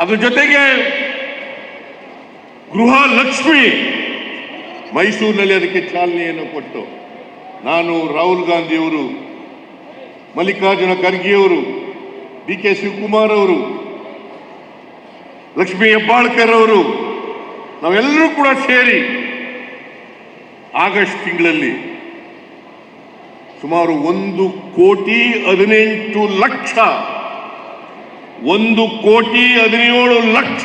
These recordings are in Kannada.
ಅದ್ರ ಜೊತೆಗೆ ಗೃಹ ಲಕ್ಷ್ಮಿ ಮೈಸೂರಿನಲ್ಲಿ ಅದಕ್ಕೆ ಚಾಲನೆಯನ್ನು ಕೊಟ್ಟು ನಾನು ರಾಹುಲ್ ಗಾಂಧಿಯವರು, ಮಲ್ಲಿಕಾರ್ಜುನ ಖರ್ಗೆಯವರು ಡಿ ಕೆ ಶಿವಕುಮಾರ್ ಅವರು, ಲಕ್ಷ್ಮೀ ಹೆಬ್ಬಾಳ್ಕರ್ ಅವರು, ನಾವೆಲ್ಲರೂ ಕೂಡ ಸೇರಿ ಆಗಸ್ಟ್ ತಿಂಗಳಲ್ಲಿ ಸುಮಾರು ಒಂದು ಕೋಟಿ ಹದಿನೆಂಟು ಲಕ್ಷ ಒಂದು ಕೋಟಿ ಹದಿನೇಳು ಲಕ್ಷ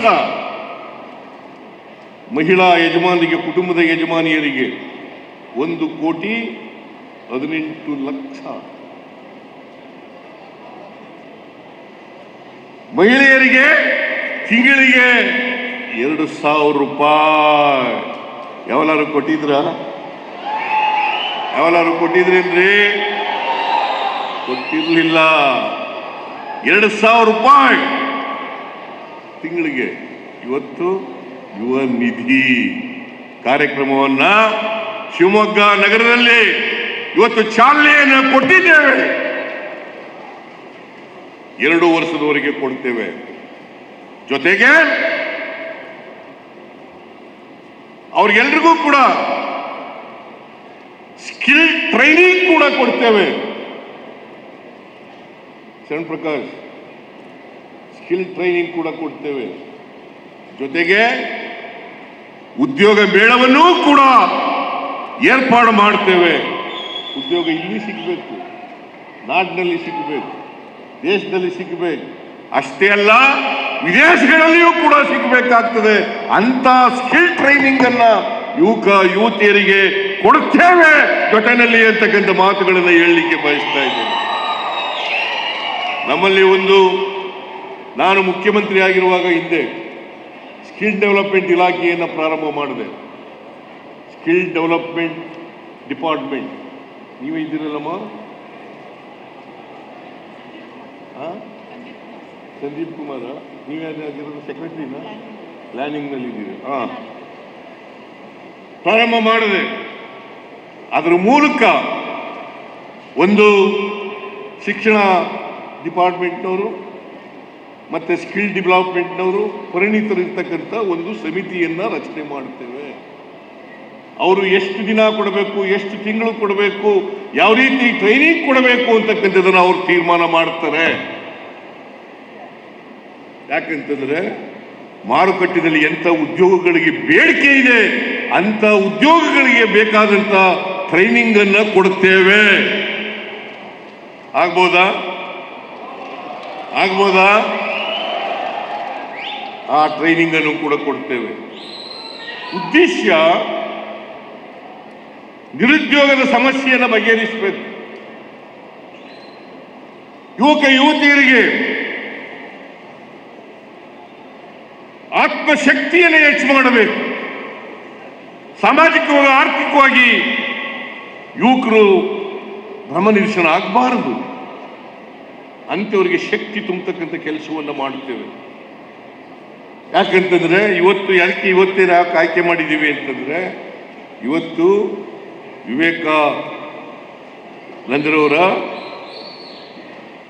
ಮಹಿಳಾ ಯಜಮಾನಿಗೆ, ಕುಟುಂಬದ ಯಜಮಾನಿಯರಿಗೆ ಒಂದು ಕೋಟಿ ಹದಿನೆಂಟು ಲಕ್ಷ. ಮಹಿಳೆಯರಿಗೆ ತಿಂಗಳಿಗೆ ಎರಡು ಸಾವಿರ ರೂಪಾಯಿ. ಯಾವಲಾರು ಕೊಟ್ಟಿದ್ರ? ಯಾವಲಾರು ಕೊಟ್ಟಿದ್ರೇನ್ರಿ? ಕೊಟ್ಟಿರ್ಲಿಲ್ಲ. ಎರಡು ಸಾವಿರ ರೂಪಾಯಿ. ತಿಂಗಳಿಗೆ ಇವತ್ತು ಯುವ ನಿಧಿ ಕಾರ್ಯಕ್ರಮವನ್ನ ಶಿವಮೊಗ್ಗ ನಗರದಲ್ಲಿ ಇವತ್ತು ಚಾಲನೆಯನ್ನು ಕೊಟ್ಟಿದ್ದೇವೆ. ಎರಡು ವರ್ಷದವರೆಗೆ ಕೊಡ್ತೇವೆ. ಜೊತೆಗೆ ಅವ್ರಿಗೆಲ್ರಿಗೂ ಕೂಡ ಸ್ಕಿಲ್ ಟ್ರೈನಿಂಗ್ ಕೂಡ ಕೊಡ್ತೇವೆ. ಶರಣ್ ಪ್ರಕಾಶ್ ಸ್ಕಿಲ್ ಟ್ರೈನಿಂಗ್ ಕೂಡ ಕೊಡ್ತೇವೆ. ಜೊತೆಗೆ ಉದ್ಯೋಗ ಮೇಳವನ್ನೂ ಕೂಡ ಏರ್ಪಾಡು ಮಾಡ್ತೇವೆ. ಉದ್ಯೋಗ ಇಲ್ಲಿ ಸಿಗಬೇಕು, ನಾಡಿನಲ್ಲಿ ಸಿಗಬೇಕು, ದೇಶದಲ್ಲಿ ಸಿಗಬೇಕು. ಅಷ್ಟೇ ಅಲ್ಲ, ವಿದೇಶಗಳಲ್ಲಿಯೂ ಕೂಡ ಸಿಗಬೇಕಾಗ್ತದೆ. ಅಂತ ಸ್ಕಿಲ್ ಟ್ರೈನಿಂಗ್ ಅನ್ನ ಯುವಕ, ಯುವತಿಯರಿಗೆ ಕೊಡುತ್ತೇವೆ. ಜೊತೆನಲ್ಲಿ ಅಂತಕ್ಕಂಥ ಮಾತುಗಳನ್ನು ಹೇಳಲಿಕ್ಕೆ ಬಯಸ್ತಾ ಇದ್ದೇನೆ. ನಮ್ಮಲ್ಲಿ ಒಂದು ನಾನು ಮುಖ್ಯಮಂತ್ರಿ ಆಗಿರುವಾಗ ಹಿಂದೆ ಸ್ಕಿಲ್ ಡೆವಲಪ್ಮೆಂಟ್ ಇಲಾಖೆಯನ್ನು ಪ್ರಾರಂಭ ಮಾಡಿದೆ. Skill development department. ನೀವು ಇದ್ದೀರಲ್ಲಮ್ಮ? ಸಂದೀಪ್ ಕುಮಾರ. ನೀವೇನಾಗಿರೋದು ಸೆಕ್ರೆಟರಿನ? ಪ್ಲಾನಿಂಗ್ನಲ್ಲಿ ಇದ್ದೀರಿ. ಹಾ ಪ್ರಾರಂಭ ಮಾಡಿದೆ. ಅದರ ಮೂಲಕ ಒಂದು ಶಿಕ್ಷಣ ಡಿಪಾರ್ಟ್ಮೆಂಟ್ನವರು ಮತ್ತೆ ಸ್ಕಿಲ್ ಡೆವಲಪ್ಮೆಂಟ್ನವರು ಪರಿಣಿತರಿರ್ತಕ್ಕಂಥ ಒಂದು ಸಮಿತಿಯನ್ನ ರಚನೆ ಮಾಡುತ್ತೇವೆ. ಅವರು ಎಷ್ಟು ದಿನ ಕೊಡಬೇಕು, ಎಷ್ಟು ತಿಂಗಳು ಕೊಡಬೇಕು, ಯಾವ ರೀತಿ ಟ್ರೈನಿಂಗ್ ಕೊಡಬೇಕು ಅಂತಕ್ಕಂಥದ್ದನ್ನು ಅವರು ತೀರ್ಮಾನ ಮಾಡ್ತಾರೆ. ಯಾಕಂತಂದ್ರೆ ಮಾರುಕಟ್ಟೆಯಲ್ಲಿ ಎಂಥ ಉದ್ಯೋಗಗಳಿಗೆ ಬೇಡಿಕೆ ಇದೆ ಅಂತ ಉದ್ಯೋಗಗಳಿಗೆ ಬೇಕಾದಂತ ಟ್ರೈನಿಂಗ್ ಅನ್ನು ಕೊಡುತ್ತೇವೆ. ಆಗ್ಬೋದಾ? ಆಗ್ಬೋದಾ? ಆ ಟ್ರೈನಿಂಗ್ ಅನ್ನು ಕೂಡ ಕೊಡ್ತೇವೆ. ಉದ್ದೇಶ ನಿರುದ್ಯೋಗದ ಸಮಸ್ಯೆಯನ್ನು ಬಗೆಹರಿಸಬೇಕು. ಯುವಕ, ಯುವತಿಯರಿಗೆ ಆತ್ಮಶಕ್ತಿಯನ್ನು ಹೆಚ್ಚು ಮಾಡಬೇಕು. ಸಾಮಾಜಿಕವಾಗಿ, ಆರ್ಥಿಕವಾಗಿ ಯುವಕರು ಭ್ರಮ ನಿರ್ಶನ ಆಗಬಾರದು. ಅಂತವರಿಗೆ ಶಕ್ತಿ ತುಂಬತಕ್ಕಂಥ ಕೆಲಸವನ್ನು ಮಾಡುತ್ತೇವೆ. ಯಾಕಂತಂದ್ರೆ ಇವತ್ತು ಯಾಕೆ ಇವತ್ತೇ ನಾವು ಆಯ್ಕೆ ಮಾಡಿದ್ದೀವಿ ಅಂತಂದ್ರೆ ಇವತ್ತು ವಿವೇಕಾನಂದರವರ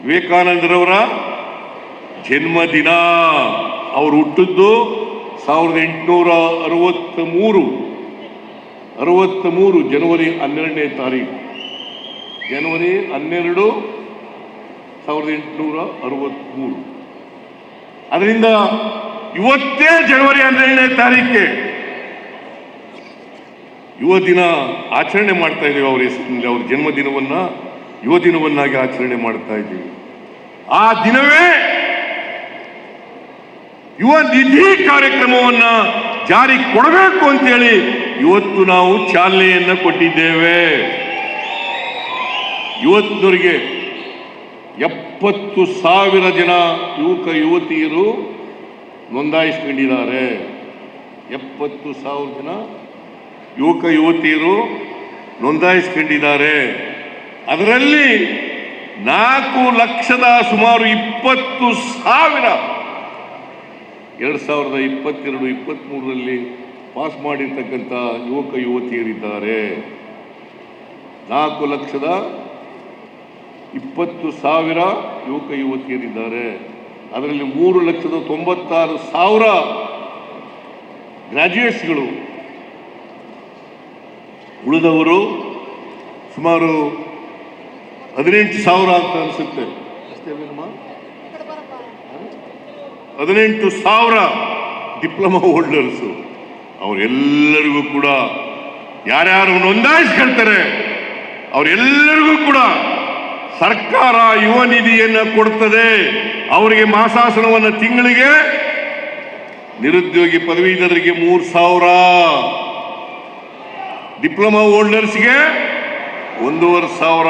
ವಿವೇಕಾನಂದರವರ ಜನ್ಮದಿನ. ಅವರು ಹುಟ್ಟಿದ್ದು ಸಾವಿರದ ಎಂಟುನೂರ ಅರವತ್ತ ಮೂರು ಅರವತ್ತ ಮೂರು ಜನವರಿ ಹನ್ನೆರಡನೇ ತಾರೀಕು. ಜನವರಿ ಹನ್ನೆರಡು ಸಾವಿರದ ಎಂಟುನೂರ ಅರವತ್ತ್ಮೂರು. ಅದರಿಂದ ಇವತ್ತೇ ಜನವರಿ ಹನ್ನೆರಡನೇ ತಾರೀಕೆ ಯುವ ದಿನ ಆಚರಣೆ ಮಾಡ್ತಾ ಇದ್ದೀವಿ ಅವ್ರ ಹೆಸರಿನಲ್ಲಿ ಅವ್ರ ಜನ್ಮದಿನವನ್ನ, ಯುವ ದಿನವನ್ನಾಗಿ ಆಚರಣೆ ಮಾಡ್ತಾ ಇದ್ದೀವಿ. ಆ ದಿನವೇ ಯುವ ನಿಧಿ ಕಾರ್ಯಕ್ರಮವನ್ನ ಜಾರಿ ಕೊಡಬೇಕು ಅಂತೇಳಿ ಇವತ್ತು ನಾವು ಚಾಲನೆಯನ್ನ ಕೊಟ್ಟಿದ್ದೇವೆ. ಇವತ್ತಿನವರಿಗೆ ಎಪ್ಪತ್ತು ಸಾವಿರ ಜನ ಯುವಕ, ಯುವತಿಯರು ನೋಂದಾಯಿಸ್ಕೊಂಡಿದ್ದಾರೆ. ಎಪ್ಪತ್ತು ಸಾವಿರ ಜನ ಯುವಕ, ಯುವತಿಯರು ನೋಂದಾಯಿಸ್ಕೊಂಡಿದ್ದಾರೆ. ಅದರಲ್ಲಿ ನಾಲ್ಕು ಲಕ್ಷದ ಸುಮಾರು ಇಪ್ಪತ್ತು ಸಾವಿರ, ಎರಡು ಸಾವಿರದ ಇಪ್ಪತ್ತೆರಡು, ಇಪ್ಪತ್ತ್ಮೂರರಲ್ಲಿ ಪಾಸ್ ಮಾಡಿರ್ತಕ್ಕಂಥ ಯುವಕ, ಯುವತಿಯರಿದ್ದಾರೆ. ನಾಲ್ಕು ಲಕ್ಷದ ಇಪ್ಪತ್ತು ಸಾವಿರ ಯುವಕ, ಯುವತಿಯರಿದ್ದಾರೆ. ಅದರಲ್ಲಿ ಮೂರು ಲಕ್ಷದ ತೊಂಬತ್ತಾರು ಸಾವಿರ ಗ್ರಾಜ್ಯುಯೇಟ್ಸ್ಗಳು ಉಳಿದವರು ಸುಮಾರು ಹದಿನೆಂಟು ಸಾವಿರ ಅಂತ ಅನಿಸುತ್ತೆ. ಹದಿನೆಂಟು ಸಾವಿರ ಡಿಪ್ಲೊಮಾ ಹೋಲ್ಡರ್ಸು. ಅವರೆಲ್ಲರಿಗೂ ಕೂಡ ಯಾರ್ಯಾರು ನೋಂದಾಯಿಸ್ಕೊಳ್ತಾರೆ ಅವರೆಲ್ಲರಿಗೂ ಕೂಡ ಸರ್ಕಾರ ಯುವ ನಿಧಿಯನ್ನು ಕೊಡ್ತದೆ. ಅವರಿಗೆ ಮಾಸಾಸನವನ್ನು ತಿಂಗಳಿಗೆ ನಿರುದ್ಯೋಗಿ ಪದವೀಧರರಿಗೆ ಮೂರು ಸಾವಿರ. ಡಿಪ್ಲೊಮಾ ಹೋಲ್ಡರ್ಸ್ಗೆ ಒಂದೂವರೆ ಸಾವಿರ.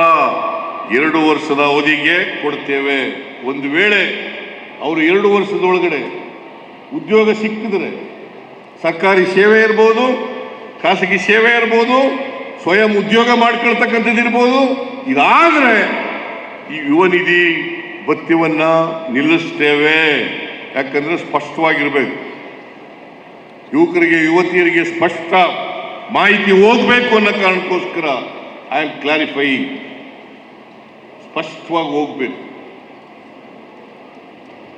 ಎರಡು ವರ್ಷದ ಅವಧಿಗೆ ಕೊಡ್ತೇವೆ. ಒಂದು ವೇಳೆ ಅವರು ಎರಡು ವರ್ಷದೊಳಗಡೆ ಉದ್ಯೋಗ ಸಿಕ್ಕಿದ್ರೆ ಸರ್ಕಾರಿ ಸೇವೆ ಇರ್ಬೋದು, ಖಾಸಗಿ ಸೇವೆ ಇರ್ಬೋದು, ಸ್ವಯಂ ಉದ್ಯೋಗ ಮಾಡ್ಕೊಳ್ತಕ್ಕಂಥದ್ದು ಇರ್ಬೋದು ಇದಾದರೆ ಈ ಯುವ ನಿಧಿ ಭತ್ಯವನ್ನ ನಿಲ್ಲಿಸ್ತೇವೆ. ಯಾಕಂದ್ರೆ ಸ್ಪಷ್ಟವಾಗಿರ್ಬೇಕು. ಯುವಕರಿಗೆ, ಯುವತಿಯರಿಗೆ ಸ್ಪಷ್ಟ ಮಾಹಿತಿ ಹೋಗ್ಬೇಕು ಅನ್ನೋ ಕಾರಣಕ್ಕೋಸ್ಕರ ಐ ಆಮ್ ಕ್ಲಾರಿಫೈ ಸ್ಪಷ್ಟವಾಗಿ ಹೋಗ್ಬೇಕು.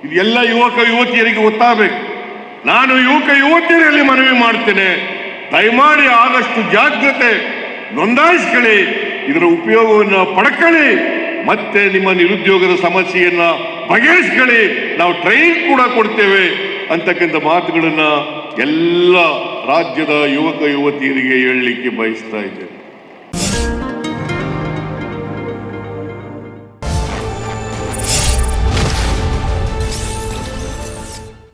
ಇದೆಲ್ಲ ಯುವಕ, ಯುವತಿಯರಿಗೆ ಗೊತ್ತಾಗಬೇಕು. ನಾನು ಯುವಕ, ಯುವತಿಯರಲ್ಲಿ ಮನವಿ ಮಾಡ್ತೇನೆ. ದಯಮಾಡಿ ಆದಷ್ಟು ಜಾಗ್ರತೆ ನೋಂದಾಯಿಸ್ಕೊಳ್ಳಿ. ಇದರ ಉಪಯೋಗವನ್ನು ಪಡ್ಕೊಳ್ಳಿ. ಮತ್ತೆ ನಿಮ್ಮ ನಿರುದ್ಯೋಗದ ಸಮಸ್ಯೆಯನ್ನ ಬಗೆಹರಿಸ್ಕೊಳ್ಳಿ. ನಾವು ಟ್ರೈನ್ ಕೂಡ ಕೊಡ್ತೇವೆ ಅಂತಕ್ಕಂಥ ಮಾತುಗಳನ್ನ ಎಲ್ಲ ರಾಜ್ಯದ ಯುವಕ ಯುವತಿಯರಿಗೆ ಹೇಳಲಿಕ್ಕೆ ಬಯಸ್ತಾ ಇದ್ದೇನೆ.